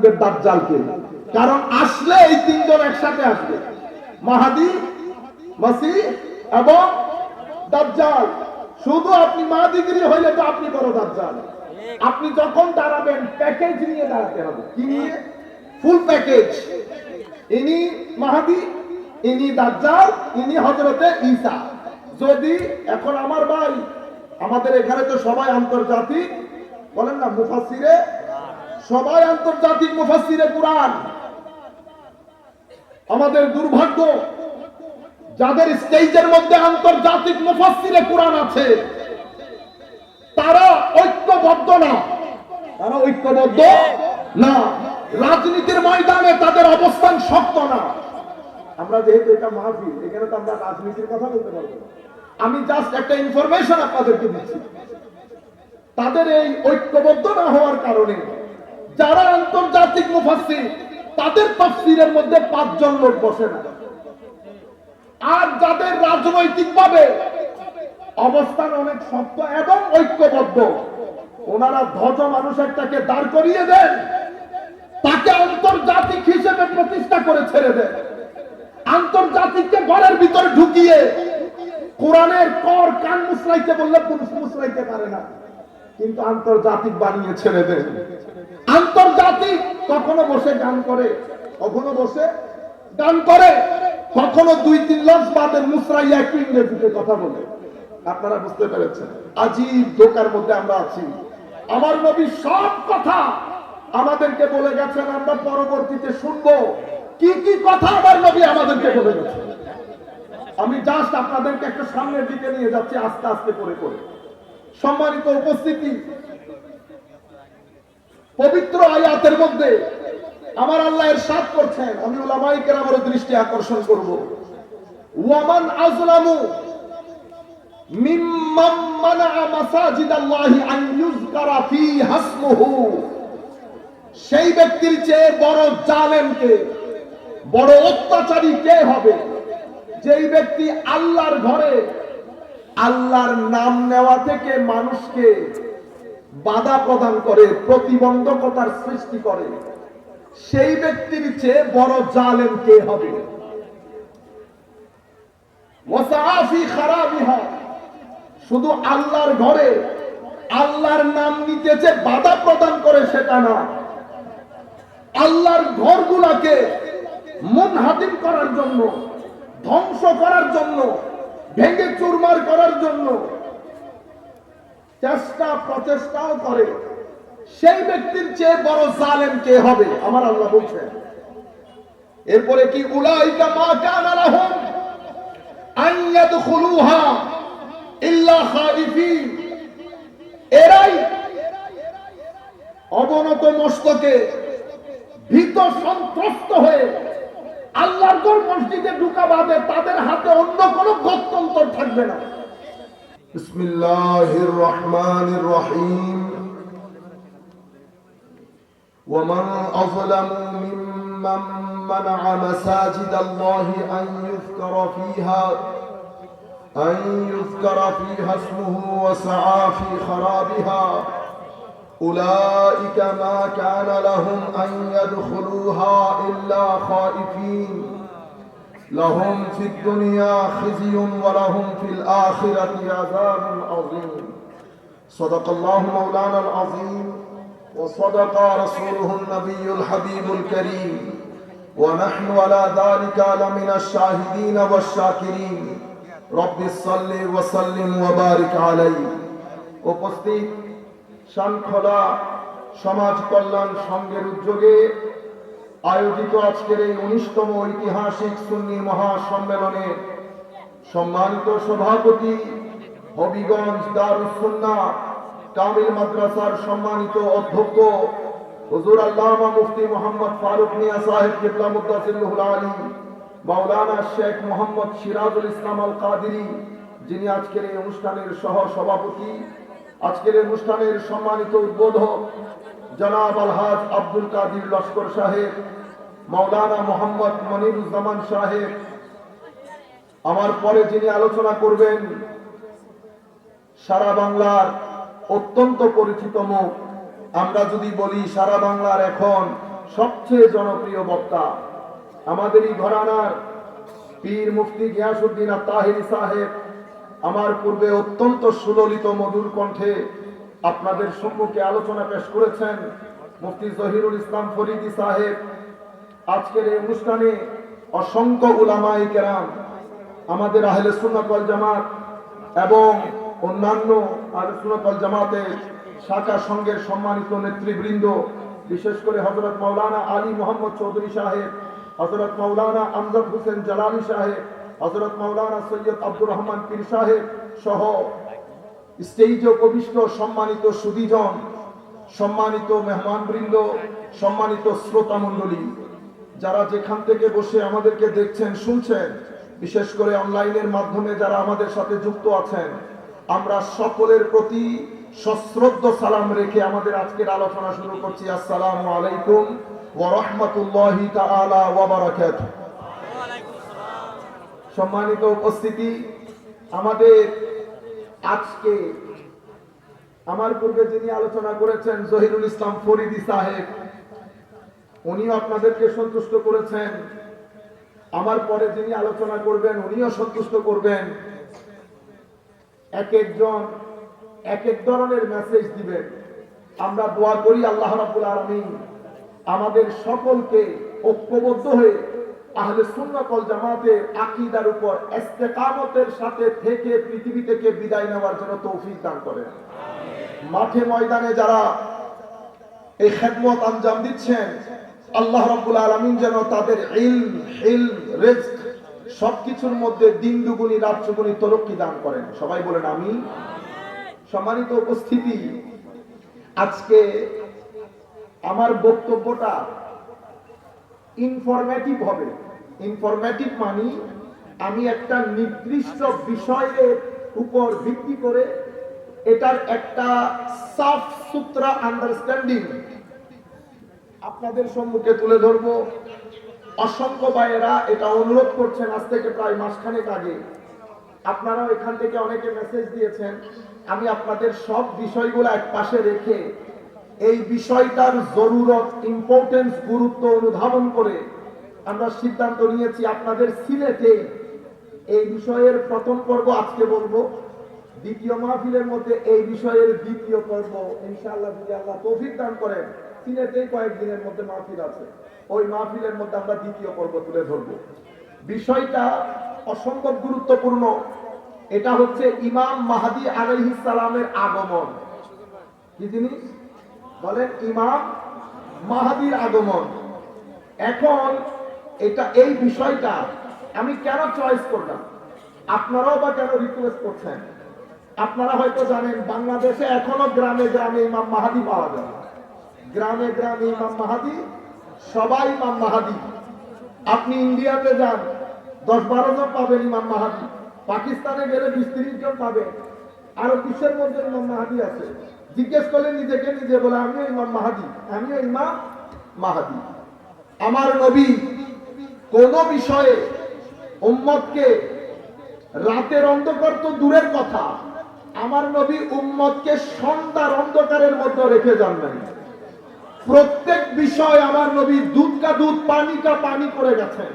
দাজ্জালকে। কারণ আসলে এই তিনজন একসাথে আসবে। মাহাদি, মাসি এবং দাজ্জাল। শুধু আপনি হইলে তো আপনি বড় দাজ্জাল। আপনি যখন দাঁড়াবেন প্যাকেজ নিয়ে দাঁড়াতে হবে। কি নিয়ে? ফুল প্যাকেজ ইনি মাহাদি, ইনি দাজ্জাল, ইনি হজরতে ঈসা। যদি এখন আমার ভাই, আমাদের এখানে তো সবাই আন্তর্জাতিক, বলেন না মুফাসিরে সবাই আন্তর্জাতিক মুফাসিরে কোরআন। আমাদের দুর্ভাগ্য, যাদের স্টেজের মধ্যে আন্তর্জাতিক মুফাসিরে কোরআন আছে, তারা ঐক্যবদ্ধ না। তারা ঐক্যবদ্ধ না। রাজনীতির ময়দানে তাদের অবস্থান শক্ত না। আমরা যেহেতু এটা মাহফিল, এখানে তো আমরা রাজনীতির কথা বলতে পারব। আমি জাস্ট একটা ইনফরমেশন আপনাদেরকে দিচ্ছি। তাদের এই ঐক্যবদ্ধ না হওয়ার কারণে যারা আন্তর্জাতিক মুফাসসির, তাদের তাফসীরের মধ্যে পাঁচজন লোক বসে না। আর যাদের রাজনৈতিকভাবে অবস্থান অনেক শক্ত এবং ঐক্যবদ্ধ, ওনারা ধ্বজ মানুষ একটাকে দাঁড় করিয়ে দেন, তাকে আন্তর্জাতিক হিসেবে প্রতিষ্ঠা করে ছেড়ে দেন। আন্তর্জাতিককে ঘরের ভিতরে ঢুকিয়ে কোরআনের কর কান মুসরাইতে বললে পুরুষ মুসরাইতে পারে না। কিন্তু আন্তর্জাতিক বানিয়ে ছেড়ে দেন। আন্তর্জাতিক কখনো বসে গান করে, কখনো বসে গান করে, কখনো দুই তিন লক্ষ বাদে মুসরাইয়া একটু ইংরেজিতে কথা বলে। আপনারা বুঝতে পেরেছেন, আজীব ধোকার মধ্যে আমরা আছি। আমার নবী সব কথা আমাদেরকে বলে গেছেন, আমরা পরবর্তীতে শুনব। কি কি কথা আমার নবী আমাদেরকে বলে গেছেন? আমি জাস্ট আপনাদেরকে একটা সামনের দিকে নিয়ে যাচ্ছি, আস্তে আস্তে করে করে। সম্মানিত উপস্থিতি। পবিত্র আয়াতের মধ্যে আমার আল্লাহ এর সাত করছেন, আমি ওলামাইকের আমার দৃষ্টি আকর্ষণ করব। ওয়ামান আজলামু মিম্মান মানা মাসাজিদাল্লাহি আন ইউযকারা ফি হাসমুহু সেই ব্যক্তির চেয়ে বড় জালেমকে, বড় অত্যাচারী কে হবে? যেই ব্যক্তি আল্লাহর ঘরে আল্লাহর নাম নেওয়া থেকে মানুষকে বাধা প্রদান করে, প্রতিবন্ধকতার সৃষ্টি করে। সেই ব্যক্তির চেয়ে বড় জালেম কে হবে? শুধু আল্লাহর ঘরে আল্লাহর নাম নিতে যে বাধা প্রদান করে সেটা না। আল্লাহর ঘরগুলাকে মন হাতিম করার জন্য, ধ্বংস করার জন্য ভেঙে চুরমার করার জন্য চেষ্টা, প্রচেষ্টাও করে। সেই ব্যক্তির চেয়ে বড় জালেম কে হবে? আমার আল্লাহ বলছেন। এরপরে কি অবনত মস্তকে ভীত সন্ত্রস্ত হয়ে আল্লাহর ঘর মসজিদে ঢুকা বাদে তাদের হাতে অন্য কোনো গত্যন্তর থাকবে না বিসমিল্লাহির রহমানির রহিম ومن أظلم ممن منع مساجد الله أن يذكر فيها أن يذكر فيها اسمه وسعى في خرابها أولئك ما كان لهم أن يدخلوها إلا خائفين لهم في الدنيا خزي ولهم في الآخرة عذاب عظيم صدق الله مولانا العظيم وصدق رسوله النبي الحبيب الكريم ونحن على ذلك لمن الشاهدين والشاكرين رب صل وسلم وبارك عليه উপস্থিত শানখোলা সমাজ কল্যাণ সংঘের উদ্যোগে আয়োজিত আজকের এই উনিশতম ঐতিহাসিক সুন্নি মহাসম্মেলনে সম্মানিত সভাপতি হবিগঞ্জ দারুসুন্না কামিল মাদ্রাসার সম্মানিত অধ্যক্ষ হুজুর আল্লামা মুফতি মোহাম্মদ ফারুক মিয়া সাহেব কিবলা আলী, মাওলানা শেখ মোহাম্মদ সিরাজুল ইসলাম আল কাদিরি যিনি আজকের এই অনুষ্ঠানের সহ সভাপতি আজকের অনুষ্ঠানের সম্মানিত উদ্বোধক জনাব আলহাজ আব্দুল কাদির লস্কর সাহেব, মাওলানা মোহাম্মদ মনিরুজ্জামান সাহেব, আমার পরে যিনি আলোচনা করবেন, সারা বাংলার অত্যন্ত পরিচিত মুখ, আমরা যদি বলি সারা বাংলার এখন সবচেয়ে জনপ্রিয় বক্তা আমাদেরই ঘরানার পীর মুফতি গিয়াসুদ্দিন তাহিরি সাহেব আমার পূর্বে অত্যন্ত সুললিত মধুর কণ্ঠে আপনাদের সম্মুখে আলোচনা পেশ করেছেন মুফতি জহিরুল ইসলাম ফরিদি সাহেব। আজকের এই অনুষ্ঠানে অসংখ্য উলামাই কেরাম, আমাদের আহলে সুন্নাতল জামাত এবং অন্যান্য আহলে সুন্নাতল জামাতের শাখা সংঘের সম্মানিত নেতৃবৃন্দ, বিশেষ করে হজরত মাওলানা আলী মোহাম্মদ চৌধুরী সাহেব হজরত মাওলানা আমজাদ হোসেন জালালি সাহেব হজরত মাওলানা সৈয়দ আব্দুর রহমান পীর সাহেব সহ স্টেজে উপবিষ্ট সম্মানিত সুদীজন সম্মানিত মেহমানবৃন্দ, সম্মানিত শ্রোতা মণ্ডলী যারা যেখান থেকে বসে আমাদেরকে দেখছেন, শুনছেন, বিশেষ করে অনলাইনের মাধ্যমে যারা আমাদের সাথে যুক্ত আছেন, আমরা সকলের প্রতি সশ্রদ্ধ সালাম রেখে আমাদের আজকের আলোচনা শুরু করছি। আসসালামু আলাইকুম ওয়া রাহমাতুল্লাহি তাআলা ওয়া বারাকাতুহু। সম্মানিত উপস্থিতি, আমাদের আজকে আমার পূর্বে যিনি আলোচনা করেছেন জহিরুল ইসলাম ফরিদি সাহেব, উনিও আপনাদেরকে সন্তুষ্ট করেছেন। আমার পরে যিনি আলোচনা করবেন, উনিও সন্তুষ্ট করবেন। এক একজন, এক এক ধরনের মেসেজ দিবেন। আমরা দোয়া করি আল্লাহ রাব্বুল আলামিন আমাদের সকলকে ঐক্যবদ্ধ হয়ে আহলে সুন্নাতল জামাতের আকীদার উপর ইস্তেকামতের সাথে থেকে পৃথিবী থেকে বিদায় নেওয়ার জন্য তৌফিক দান করেন। মাঠে ময়দানে যারা এই খেদমত আঞ্জাম দিচ্ছেন, আল্লাহ রাব্বুল আলামিন যেন তাদের ইলম, হিলম, রিজক সবকিছুর মধ্যে দিন দুগুনি রাত চুগুনি তরক্কি দান করেন। সবাই বলেন আমি সম্মানিত উপস্থিতি, আজকে আমার বক্তব্যটা ইনফরমেটিভ হবে। ইনফরমেটিভ মানে আমি একটা নির্দিষ্ট বিষয়ের উপর ভিত্তি করে এটার একটা সাফ সুতরা আন্ডারস্ট্যান্ডিং আপনাদের সম্মুখে তুলে ধরব। অসংখ্য ভাইয়েরা এটা অনুরোধ করছেন আজ থেকে প্রায় মাসখানেক আগে। আপনারাও এখান থেকে অনেকে মেসেজ দিয়েছেন। আমি আপনাদের সব বিষয়গুলো এক পাশে রেখে এই বিষয়টার জরুরত ইম্পর্টেন্স গুরুত্ব অনুধাবন করে আমরা সিদ্ধান্ত নিয়েছি আপনাদের সিলেটে। এই বিষয়ের প্রথম পর্ব আজকে বলব। দ্বিতীয় মাহফিলের মধ্যে এই বিষয়ের দ্বিতীয় পর্ব, ইনশাআল্লাহ যদি আল্লাহ তৌফিক দান করেন সিলেটেই কয়েকদিনের মধ্যে মাহফিল আছে। ওই মাহফিলের মধ্যে আমরা দ্বিতীয় পর্ব তুলে ধরবো। বিষয়টা অসম্ভব গুরুত্বপূর্ণ। এটা হচ্ছে ইমাম মাহাদি আলাইহিস সালামের আগমন। কি জিনিস? বলেন ইমাম মাহাদির আগমন। এখন এটা, এই বিষয়টা আমি কেন চয়েস করলাম? আপনারাও বা কেন রিকোয়েস্ট করছেন? আপনারা হয়তো জানেন, বাংলাদেশে এখনও গ্রামে গ্রামে ইমাম মাহাদি পাওয়া যায় গ্রামে গ্রামে ইমাম মাহাদি, সবাই ইমাম মাহাদি। আপনি ইন্ডিয়াতে যান দশ বারো জন পাবেন ইমাম মাহাদি। পাকিস্তানে গেলে বিশ তিরিশ জন পাবেন। আরও বিশ্বের মধ্যে ইমাম মাহাদি আছে? জিজ্ঞেস করলে নিজেকে নিজে বলে, আমিও ইমাম মাহাদি, আমিও ইমাম মাহাদি। আমার নবী কোন বিষয়ে উম্মতকে রাতের অন্ধকার তো দূরের কথা, আমার নবী উম্মতকে সন্ধ্যার অন্ধকারের মধ্যে রেখে যান নাই। প্রত্যেক বিষয় আমার নবী দুধ কা দুধ পানি কা পানি করে গেছেন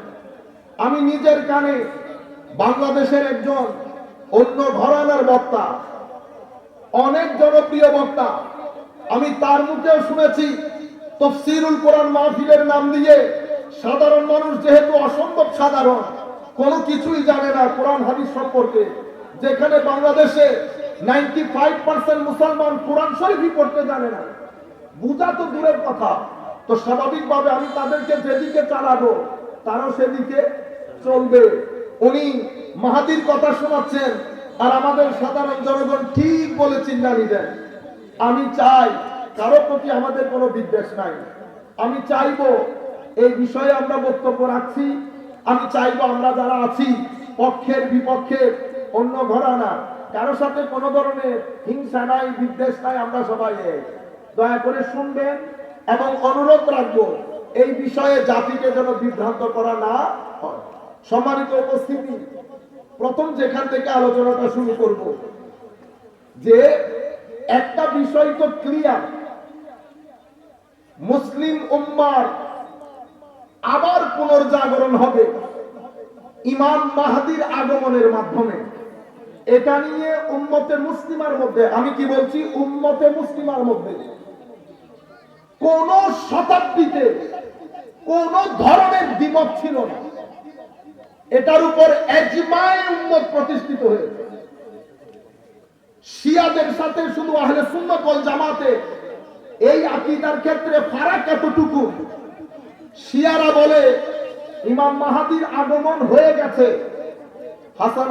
আমি নিজের কানে বাংলাদেশের একজন অন্য ঘরানার বক্তা অনেক জনপ্রিয় বক্তা। আমি তার মুখেও শুনেছি, তফসিরুল কোরআন মাহফিলের নাম দিয়ে সাধারণ মানুষ যেহেতু অসম্ভব সাধারণ, কোনো কিছুই জানে না কোরআন হাদিস সম্পর্কে। যেখানে বাংলাদেশে নাইনটি ফাইভ পার্সেন্ট মুসলমান কোরআন শরীফই পড়তে জানে না। বুঝা তো দূরের কথা। তো স্বাভাবিকভাবে আমি তাদেরকে যেদিকে চালাবো, তারাও সেদিকে চলবে। উনি মাহাদির কথা শোনাচ্ছেন আর আমাদের সাধারণ জনগণ ঠিক বলে চিন্তানি দেন আমি চাই কারও প্রতি আমাদের কোনো বিদ্বেষ নাই। আমি চাইব এই বিষয়ে আমরা বক্তব্য রাখছি। আমি চাইব আমরা যারা আছি, পক্ষের বিপক্ষের অন্য ঘরানা কারও সাথে কোনো ধরনের হিংসা নাই, বিদ্বেষ নাই, আমরা সবাই দয়া করে শুনবেন এবং অনুরোধ রাখব, এই বিষয়ে জাতিকে যেন বিভ্রান্ত করা না হয়। সম্মানিত উপস্থিতি প্রথম যেখান থেকে আলোচনাটা শুরু করব, যে একটা বিষয় তো ক্লিয়ার মুসলিম উম্মার আবার পুনর্জাগরণ হবে ইমাম মাহাদির আগমনের মাধ্যমে। এটা নিয়ে উম্মতে মুসলিমার মধ্যে, আমি কি বলছি, উম্মতে মুসলিমার মধ্যে কোন শতাব্দীতে কোন ধরনের দ্বিমত ছিল না। এটার উপর প্রতিষ্ঠিত হয়েছে। শিয়াদের সাথে শুধু আহলে সুন্নত জামাতে এই আকীদার ক্ষেত্রে ফারাক এতটুকু। শিয়ারা বলে, ইমাম মাহাদির আগমন হয়ে গেছে। হাসান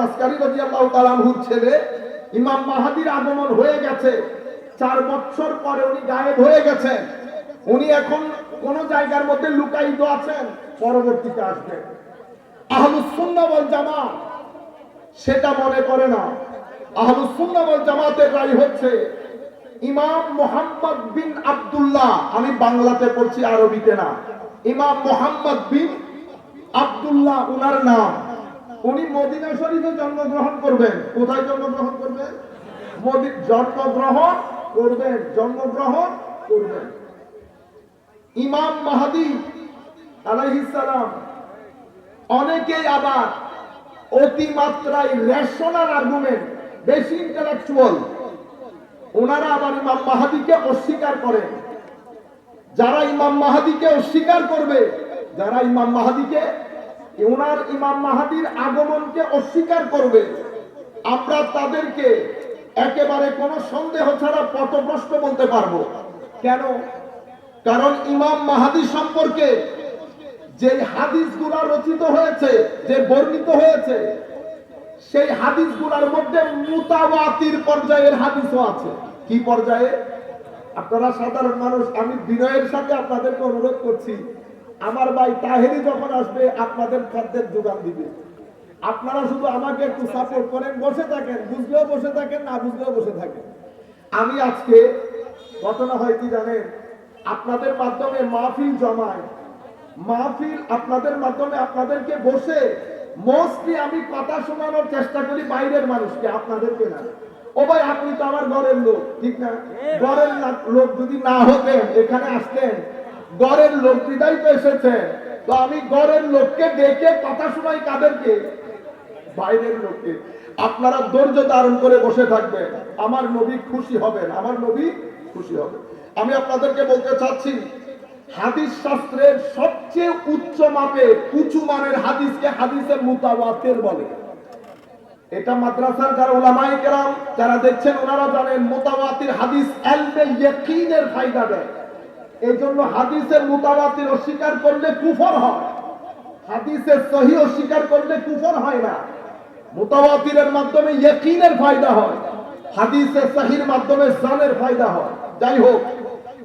ছেলে ইমাম মাহাদির আগমন হয়ে গেছে। চার বছর পরে উনি গায়েব হয়ে গেছেন। উনি এখন কোন জায়গার মধ্যে লুকায়িত আছেন, পরবর্তীতে আসবেন। আমি বাংলাতে পড়ছি আরবিতে না। ইমাম মোহাম্মদ বিন আব্দুল্লাহ, উনার নাম। উনি মদিনা শরীফে জন্মগ্রহণ করবেন। কোথায় জন্মগ্রহণ করবেন জন্মগ্রহণ করবেন জন্মগ্রহণ করবেন। ইমাম মাহাদি আলাইহিস সালাম অনেকেই আবার অতিমাত্রায় রেশনাল আর্গুমেন্ট বেশি ইন্টালেকচুয়াল ওনারা আবার ইমাম মাহাদিকে অস্বীকার করেন। যারা ইমাম মাহাদিকে অস্বীকার করবে, যারা ইমাম মাহাদিকে, ওনার ইমাম মাহাদির আগমনকে অস্বীকার করবে, আমরা তাদেরকে একেবারে কোনো সন্দেহ ছাড়া পথভ্রষ্ট বলতে পারব। কেন? কারণ ইমাম মাহাদি সম্পর্কে যে হাদিসগুলা রচিত হয়েছে, যে বর্ণিত হয়েছে, সেই হাদিসগুলার মধ্যে মুতাওয়াতির পর্যায়ের হাদিসও আছে। কি পর্যায়ে? আপনারা সাধারণ মানুষ, আমি বিনয়ের সাথে আপনাদেরকে অনুরোধ করছি, আমার ভাই তাহেরি যখন আসবে, আপনাদের খাদ্যের যোগান দিবে। আপনারা শুধু আমাকে একটু সাপোর্ট করেন, বসে থাকেন, বুঝলেও বসে থাকেন, না বুঝলেও বসে থাকেন। আমি আজকে, ঘটনা হয় কি জানেন? আপনাদের মাধ্যমে মাহফিল জমায় মাহফিল আপনাদের মাধ্যমে আপনাদেরকে বসে মোস্টলি আমি কথা শোনানোর চেষ্টা করি বাইরের মানুষকে, আপনাদেরকে না। ও ভাই, আপনি তো আমার ঘরের লোক, ঠিক না? ঘরের লোক যদি না হতেন, এখানে আসতেন, ঘরের লোক বিদায় তো এসেছেন। তো আমি ঘরের লোককে ডেকে কথা শোনাই কাদেরকে? বাইরের লোককে। আপনারা ধৈর্য ধারণ করে বসে থাকবেন। আমার নবী খুশি হবেন, আমার নবী খুশি হবে আমি আপনাদেরকে বলতে চাচ্ছি হাদিস শাস্ত্রের সবচেয়ে উচ্চ মাপের উঁচু মানের হাদিসকে হাদিসের মুতাওয়াতের বলে। এটা মাদ্রাসার যারা ওলামায়ে কেরাম, যারা দেখছেন, ওনারা জানেন মুতাওয়াতির হাদিস এলমে ইয়াকিনের ফায়দা দেয়। এই জন্য হাদিসের মোতাবাতির অস্বীকার করলে কুফর হয়। হাদিসের সহি অস্বীকার করলে কুফর হয় না। মুতাওয়াতিরের মাধ্যমে ইয়াকিনের ফায়দা হয়। হাদিসের সহির মাধ্যমে জানের ফায়দা হয়। যাই হোক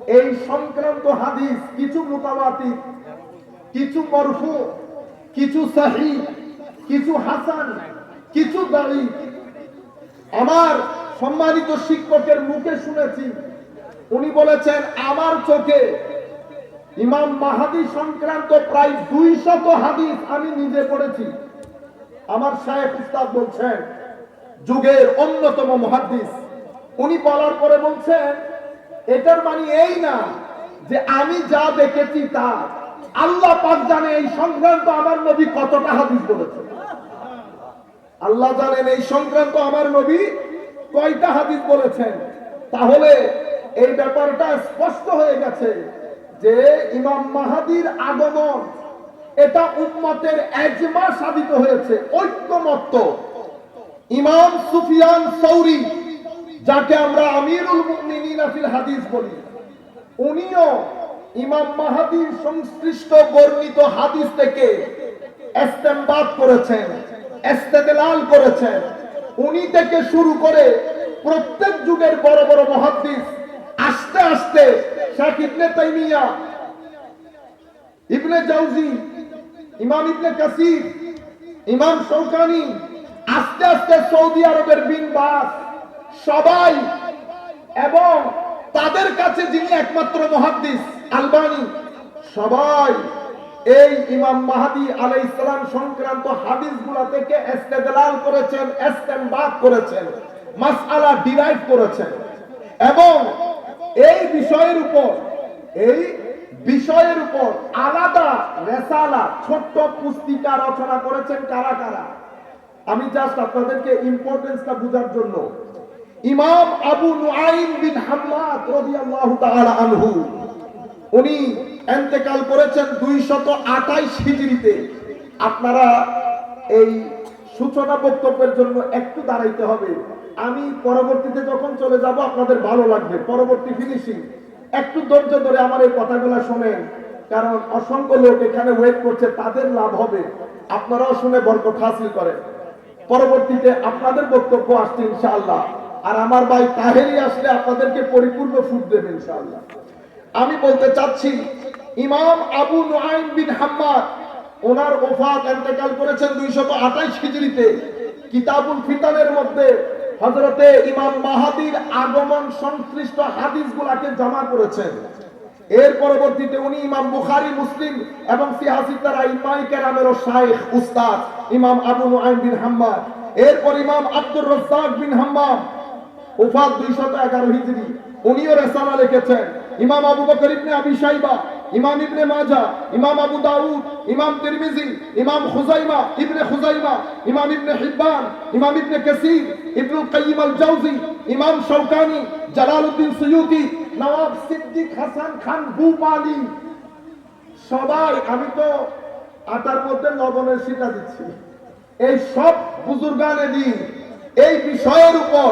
এই সংক্রান্ত হাদিস কিছু মুতাওয়াতির কিছু মরফু, কিছু সহি, কিছু হাসান, কিছু দাঁড়ি। আমার সম্মানিত শিক্ষকের মুখে শুনেছি, উনি বলেছেন, আমার চোখে ইমাম মাহাদি সংক্রান্ত প্রায় দুই শত হাদিস আমি নিজে পড়েছি। আমার সাহেব উস্তাদ বলছেন, যুগের অন্যতম মহাদিস। উনি বলার পরে বলছেন এটার মানে এই না যে আমি যা দেখেছি তা। আল্লাহ পাক জানে এই সংক্রান্ত আমার নবী কতটা হাদিস বলেছে। আল্লাহ জানেন এই সংক্রান্ত আমার নবী কয়টা হাদিস বলেছেন। তাহলে এই ব্যাপারটা স্পষ্ট হয়ে গেছে যে ইমাম মাহাদির আগমন এটা উম্মতের এজমা সাধিত হয়েছে, ঐক্যমত্য। ইমাম সুফিয়ান সৌরি যাকে আমরা আমিরুল মুমিনিন হাদিস বলি। উনিও ইমাম মাহাদির সংশ্লিষ্ট বর্ণিত হাদিস থেকে করেছেন করেছেন। উনি থেকে শুরু করে প্রত্যেক যুগের বড় বড় মহাদ্দিস আস্তে আস্তে শেখ ইবনে তাইমিয়া, ইবনে জাউজি, ইমাম ইবনে কাসির, ইমাম শৌকানি আস্তে আস্তে সৌদি আরবের বিন বাস সবাই এবং তাদের কাছে যিনি একমাত্র মহাদ্দিস আলবানি, সবাই এই ইমাম মাহাদি আলাই ইসলাম সংক্রান্ত হাদিসগুলা থেকে এস্তেদলাল করেছেন এস্তেমবাদ করেছেন, মাসআলা ডিরাইভ করেছেন এবং এই বিষয়ের উপর, এই বিষয়ের উপর আলাদা রেসালা, ছোট্ট পুস্তিকা রচনা করেছেন কারা কারা? আমি জাস্ট আপনাদেরকে ইম্পর্টেন্সটা বোঝার জন্য ইমাম আবু নুআইম বিন হাম্মাদ রাদিয়াল্লাহু তাআলা আনহু, উনি এন্তেকাল করেছেন 228 হিজরিতে আপনারা এই সূচনা বক্তব্যের জন্য একটু দাঁড়াইতে হবে। আমি পরবর্তীতে যখন চলে যাব, আপনাদের ভালো লাগবে। পরবর্তী ফিনিশিং একটু ধৈর্য ধরে আমার এই কথাগুলো শোনেন, কারণ অসংখ্য লোক এখানে ওয়েট করছে, তাদের লাভ হবে। আপনারাও শুনে বরকত হাসিল করেন। পরবর্তীতে আপনাদের বক্তব্য আসছে ইনশাআল্লাহ। আর আমার ভাই তাহেরি আসলে আপনাদেরকে পরিপূর্ণ ফুট দেবে ইনশাআল্লাহ। আমি বলতে চাচ্ছি, ইমাম আবু নুআইম বিন হাম্মাদ, ওনার ওফাত ইন্তেকাল করেছেন 228 হিজরিতে কিতাবুল ফিতানের মধ্যে হযরতে ইমাম মাহাদির আগমন সংশ্লিষ্ট হাদিসগুলোকে জমা করেছেন। এর পরবর্তীতে উনি ইমাম বুখারি, মুসলিম এবং সিয়াসিতারা ইমাই কেরামের শাইখ, উস্তাদ ইমাম আবু নুআইম বিন হাম্মাদ। এরপর ইমাম আব্দুর রাজ্জাক বিন হাম্মাম ওফাত 211 হিজরি। উনিও রেসালা লিখেছেন। ইমাম আবু বকর ইবনে আবি শাইবা, ইমাম ইবনে মাজা, ইমাম আবু দাউদ, ইমাম তিরমিজি, ইমাম খুজাইমা, ইবনে খুজাইমা, ইমাম ইবনে হিব্বান, ইমাম ইবনে কাসির, ইবনুল কাইয়িম আল জাওজি ইমাম Shawkani, Jalaluddin Suyuti, Nawab Siddiq Hasan Khan Bhopali. সবাই, আমি তো আটার মধ্যে লবণের সিটা দিচ্ছি। এই সব বুজুর্গানে দিন এই বিষয়ের উপর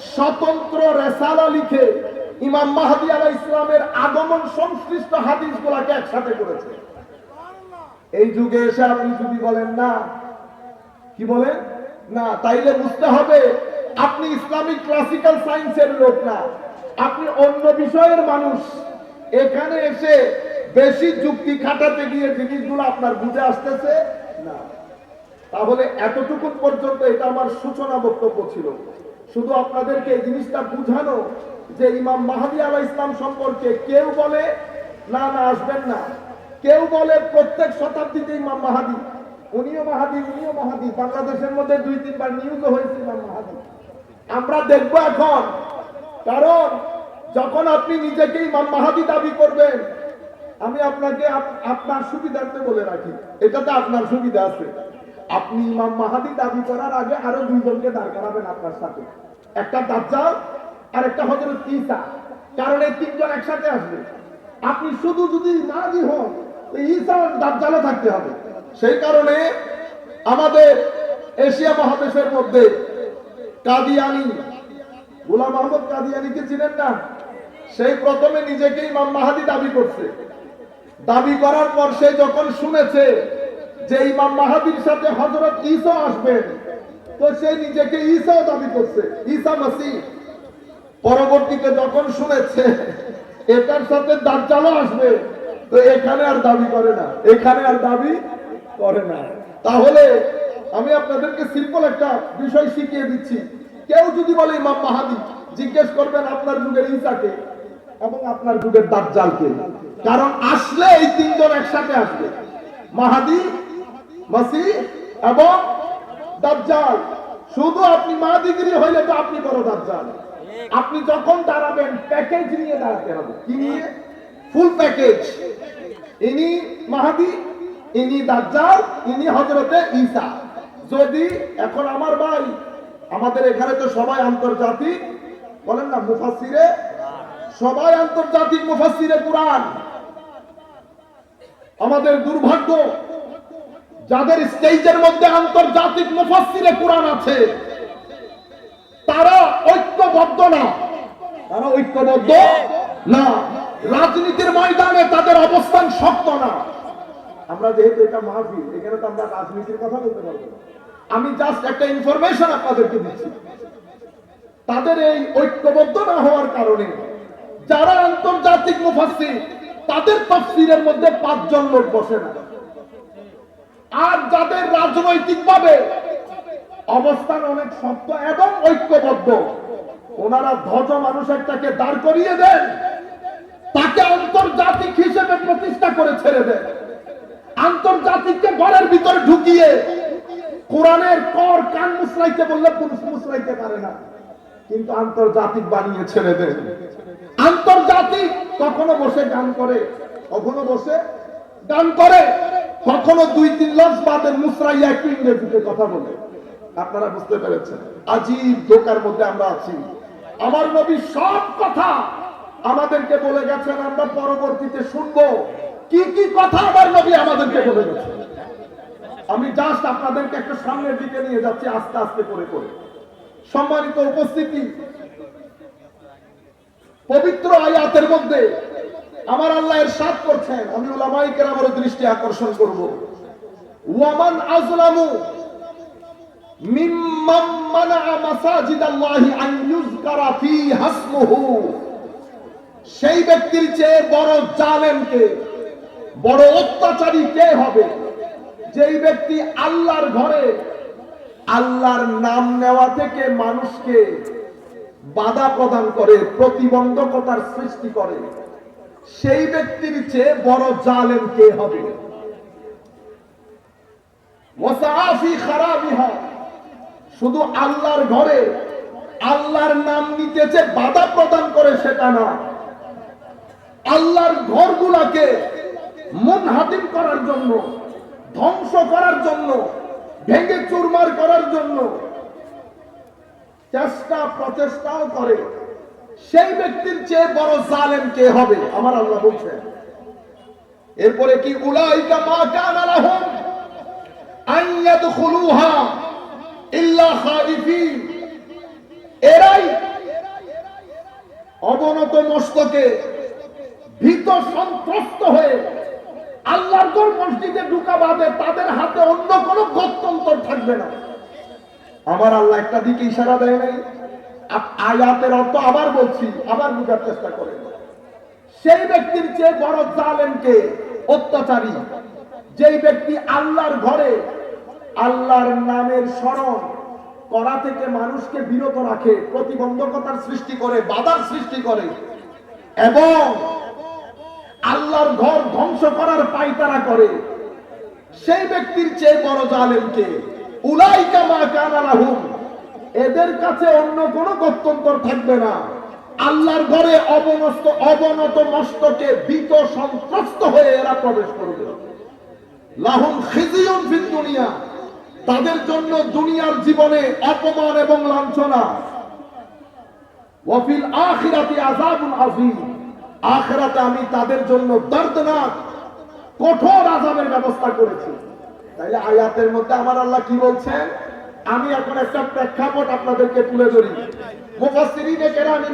স্বতন্ত্র রেসালা লিখে ইমাম মাহাদি আলাহ ইসলামের আগমন সংশ্লিষ্ট হাদিস গুলাকে একসাথে করেছে। এই যুগে এসে আপনি যদি বলেন, না। কি বলেন? না। তাইলে বুঝতে হবে, আপনি ইসলামিক ক্লাসিক্যাল সায়েন্সের লোক না। আপনি অন্য বিষয়ের মানুষ। এখানে এসে বেশি যুক্তি খাটাতে গিয়ে জিনিসগুলো আপনার বুঝে আসতেছে? না। তাহলে এতটুকু পর্যন্ত এটা আমার সূচনা বক্তব্য ছিল। শুধু আপনাদেরকে এই জিনিসটা বুঝানো যে ইমাম মাহাদি আলাহ ইসলাম সম্পর্কে কেউ বলে, না না, আসবেন না। কেউ বলে প্রত্যেক শতাব্দীতে ইমাম মাহাদি। উনিও মাহাদি উনিও মাহাদি। বাংলাদেশের মধ্যে দুই, তিনবার নিউজও হয়েছে ইমাম মাহাদি। আমরা দেখব এখন। কারণ যখন আপনি নিজেকে ইমাম মাহাদি দাবি করবেন, আমি আপনাকে আপনার সুবিধার্থে বলে রাখি। এটাতে আপনার সুবিধা আছে। আপনি ইমাম মাহাদি দাবি করার আগে আরও দুইজনকে দাঁড় করাবেন আপনার সাথে। একটা দাজ্জাল আর একটা হজরত ঈসা। কারণ এই তিনজন একসাথে আসবে। আপনি শুধু যদি মাহাদি হন, তো ঈসা দাজ্জালও থাকতে হবে। সেই কারণে আমাদের এশিয়া মহাদেশের মধ্যে কাদিয়ানি গোলাম আহমদ কাদিয়ানিকে চিনেন না? সেই প্রথমে নিজেকে ইমাম মাহাদি দাবি করছে। দাবি করার পর সে যখন শুনেছে যে ইমাম মাহাদির সাথে হজরত ঈসা আসবেন, তো সে নিজেকে ঈসাও দাবি করছে, ঈসা মাসি পরবর্তীতে যখন শুনেছে, এটার সাথে দাজ্জালও আসবে, তো এখানে আর দাবি করে না, এখানে আর দাবি করে না। তাহলে আমি আপনাদেরকে সিম্পল একটা বিষয় শিখিয়ে দিচ্ছি। কেউ যদি বলে ইমাম মাহাদি, জিজ্ঞেস করবেন আপনার যুগের ঈসাকে এবং আপনার যুগের দাজ্জালকে। কারণ আসলে এই তিনজন একসাথে আসবে। মাহাদি মাসি এবং দাজ্জাল। শুধু আপনি মা মাহাদিগিরি হইলে তো আপনি বড় দাজ্জাল। আপনি যখন দাঁড়াবেন প্যাকেজ নিয়ে দাঁড়াতে হবে। কি নিয়ে? ফুল প্যাকেজ ইনি মাহাদি, ইনি দাজ্জাল, ইনি হজরতে ঈসা। যদি এখন আমার ভাই, আমাদের এখানে তো সবাই আন্তর্জাতিক, বলেন না মুফাসিরে সবাই আন্তর্জাতিক মুফাসিরে কোরআন। আমাদের দুর্ভাগ্য যাদের স্টেজের মধ্যে আন্তর্জাতিক মুফাসিরে কোরআন আছে, তারা ঐক্যবদ্ধ না। তারা ঐক্যবদ্ধ না। রাজনীতির ময়দানে তাদের অবস্থান শক্ত না। আমরা যেহেতু এটা মাহফিল, এখানে তো আমরা রাজনীতির কথা বলতে পারব। আমি জাস্ট একটা ইনফরমেশন আপনাদেরকে দিচ্ছি। তাদের এই ঐক্যবদ্ধ না হওয়ার কারণে যারা আন্তর্জাতিক মুফাসসির, তাদের তাফসীরের মধ্যে পাঁচজন লোক বসে না। আর যাদের রাজনৈতিকভাবে অবস্থান অনেক শক্ত এবং ঐক্যবদ্ধ, ওনারা ধ্বজ মানুষ একটাকে দাঁড় করিয়ে দেন, তাকে আন্তর্জাতিক হিসেবে প্রতিষ্ঠা করে ছেড়ে দেন। আন্তর্জাতিককে ঘরের ভিতরে ঢুকিয়ে কোরআনের কর কান মুসলাইতে বললে পুরুষ মুসলাইতে পারে না, কিন্তু আন্তর্জাতিক বানিয়ে ছেড়ে দেন। আন্তর্জাতিক কখনো বসে গান করে, কখনো বসে গান করে। কখনো দুই, তিন লাখ বাদের মুসরাইয়া একটু ইংরেজিতে কথা বলে। আপনারা বুঝতে পেরেছেন। আজীব ধোকার মধ্যে আমরা আছি। আমার নবী সব কথা আমাদেরকে বলে গেছেন, আমরা পরবর্তীতে শুনব। কি কি কথা আমার নবী আমাদেরকে বলে গেছেন? আমি জাস্ট আপনাদেরকে একটু সামনের দিকে নিয়ে যাচ্ছি, আস্তে আস্তে করে করে। সম্মানিত উপস্থিতি, পবিত্র আয়াতের মধ্যে আমার আল্লাহ এর সাত করছেন, আমি ওলামাই কেরামের দৃষ্টি আকর্ষণ করব। ওয়ামান আজলামু মিম্মান মানাআ মাসাজিদাল্লাহি আন ইউযকারা ফীহা ইসমুহু। সেই ব্যক্তির চেয়ে বড় জালেম কে? বড় অত্যাচারী কে হবে? যেই ব্যক্তি আল্লাহর ঘরে, আল্লাহর নাম নেওয়া থেকে মানুষকে বাধা প্রদান করে, প্রতিবন্ধকতার সৃষ্টি করে। সেই ব্যক্তির চেয়ে বড় জালেম কে হবে? শুধু আল্লাহর ঘরে আল্লাহর নাম নিতেছে বাধা প্রদান করে সেটা না। আল্লাহর ঘরগুলাকে মন হাতিম করার জন্য, ধ্বংস করার জন্য, ভেঙে চুরমার করার জন্য চেষ্টা প্রচেষ্টাও করে। সেই ব্যক্তির চেয়ে বড় জালেম কে হবে? আমার আল্লাহ বলছেন। এরপরে কি? উলাইকা মা আন ইয়াদখুলুহা ইল্লা খাইফিন। এরাই অবনত মস্তকে ভীত সন্ত্রস্ত হয়ে আল্লাহর ঘর মসজিদে ঢুকা বাদে তাদের হাতে অন্য কোনো গত্যন্তর থাকবে না। আমার আল্লাহ একটা দিকে ইশারা দেয় নাই। আয়াতের অর্থ আবার বলছি, আবার বুঝার চেষ্টা করে সেই ব্যক্তির চেয়ে বড় জালেমকে অত্যাচারী, যেই ব্যক্তি আল্লাহর ঘরে, আল্লাহর নামের স্মরণ করা থেকে মানুষকে বিরত রাখে, প্রতিবন্ধকতার সৃষ্টি করে, বাধার সৃষ্টি করে, এবং আল্লাহর ঘর ধ্বংস করার পাইতারা করে, সেই ব্যক্তির চেয়ে বড় জালেমকে উলাইকা মা কানা লাহুম এদের কাছে অন্য কোনো গত্যন্তর থাকবে না। আল্লাহর ঘরে অবনস্ত, অবনত মস্তকে ভীত সন্ত্রস্ত হয়ে এরা প্রবেশ করবে। লাহুম খিজিয়ুন ফিদ দুনিয়া। তাদের জন্য দুনিয়ার জীবনে অপমান এবং লাঞ্ছনা। ওয়াফিল আখিরাতি আযাবুন আযীম। আখিরাতে আমি তাদের জন্য দর্দনাক, কঠোর আযাবের ব্যবস্থা করেছি। তাইলে আয়াতের মধ্যে আমার আল্লাহ কি বলছেন? আমি এখন একটা প্রেক্ষাপট আপনাদেরকে তুলে ধরি। আল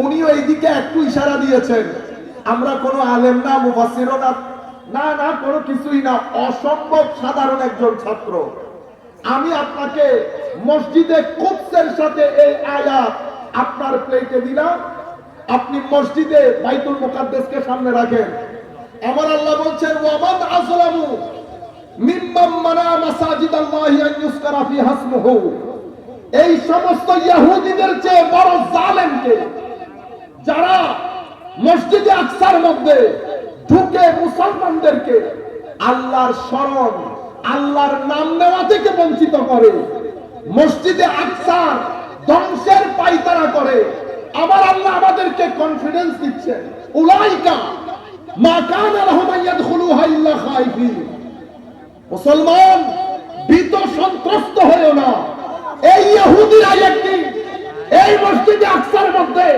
উনিও এইদিকে একটু দিয়েছেন, আমরা কোনো আলেম না না। না কোনো কিছুই না, অসম্ভব সাধারণ একজন ছাত্র। আমি আপনাকে মসজিদে কুৎসের সাথে এই আয়াত আপনার প্লেটে দিলাম আপনি মসজিদে বাইতুল মুকাদ্দাসকে সামনে রাখেন। আমার আল্লাহ বলছেন, ওয়ামান আসলামু মিম্মাম মানা মাসাজিদ আল্লাহি আন ইউসকারা ফি হাসমুহু। এই সমস্ত ইহুদিদের চেয়ে বড় জালেমকে যারা মসজিদে আকসার মধ্যে ঢুকে মুসলমানদেরকে আল্লাহর স্মরণ, আল্লাহর নাম নেওয়া থেকে বঞ্চিত করে, মসজিদে আকসার ধ্বংসের পাইতারা করে আবার আল্লাহ আমাদেরকে কনফিডেন্স দিচ্ছেন উলাইকা মা কানা ইল্লা মুসলমান, ভীত, সন্ত্রস্ত না। এই ইহুদিরা এই মসজিদে আকসার মধ্যে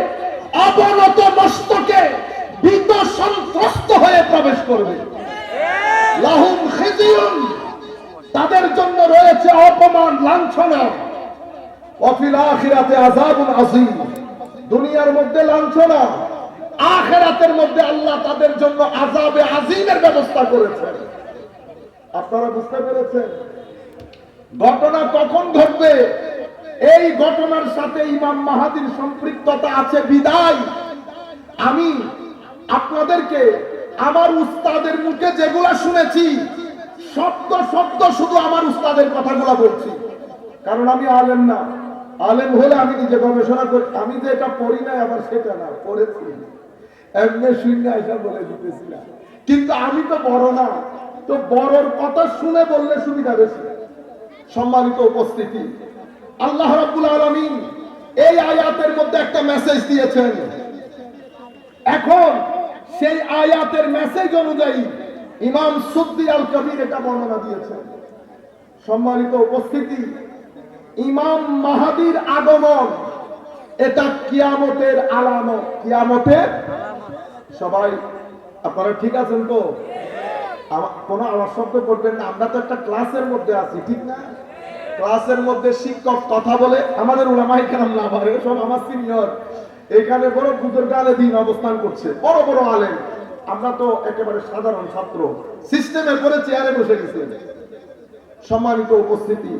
অবনত মস্তকে ভীত, সন্ত্রস্ত হয়ে প্রবেশ করবে। লাহুম খিজিয়ুন তাদের জন্য রয়েছে অপমান, লাঞ্ছনা। অফিল আযাবুন আযীম। দুনিয়ার মধ্যে লাঞ্ছনা, আখেরাতের মধ্যে আল্লাহ তাদের জন্য আযাবে আযীমের ব্যবস্থা করেছেন আপনারা বুঝতে পেরেছেন? ঘটনা কখন ঘটবে? এই ঘটনার সাথে ইমাম মাহাদির সম্পৃক্ততা আছে, বিদায়। আমি আপনাদেরকে, আমার উস্তাদের মুখে যেগুলা শুনেছি, শব্দ শব্দ শুধু আমার উস্তাদের কথাগুলা বলছি। কারণ আমি আলেম না। আলেম হলে আমি নিজে গবেষণা করি। আমি যে এটা পড়ি নাই, আবার সেটা না, পড়েছি। এমনি শূন্য এসব বলে দিতেছিলাম। কিন্তু আমি তো বড় না। তো বড়র কথা শুনে বললে সুবিধা বেশি। সম্মানিত উপস্থিতি। আল্লাহ রাব্বুল আলামিন এই আয়াতের মধ্যে একটা মেসেজ দিয়েছেন। এখন সেই আয়াতের মেসেজ অনুযায়ী ইমাম সুদ্দি আল কবির এটা বর্ণনা দিয়েছেন। সম্মানিত উপস্থিতি। ইমাম মাহাদির আগমন, এটা কিয়ামতের আলামত। কিয়ামতের? সবাই, আপনারা ঠিক আছেন তো? কোনো আমার শব্দ করবেন না, আমরা তো একটা ক্লাসের মধ্যে আছি, ঠিক না? ক্লাসের মধ্যে শিক্ষক কথা বলে, আমাদের ওলামাই কেরাম না পারে সব আমার সিনিয়র এখানে বড় বুজুর্গ আলে দিন অবস্থান করছে, বড় বড় আলেম। আমরা তো একেবারে সাধারণ ছাত্র সিস্টেমের পরে চেয়ারে বসে গেছি। সম্মানিত উপস্থিতি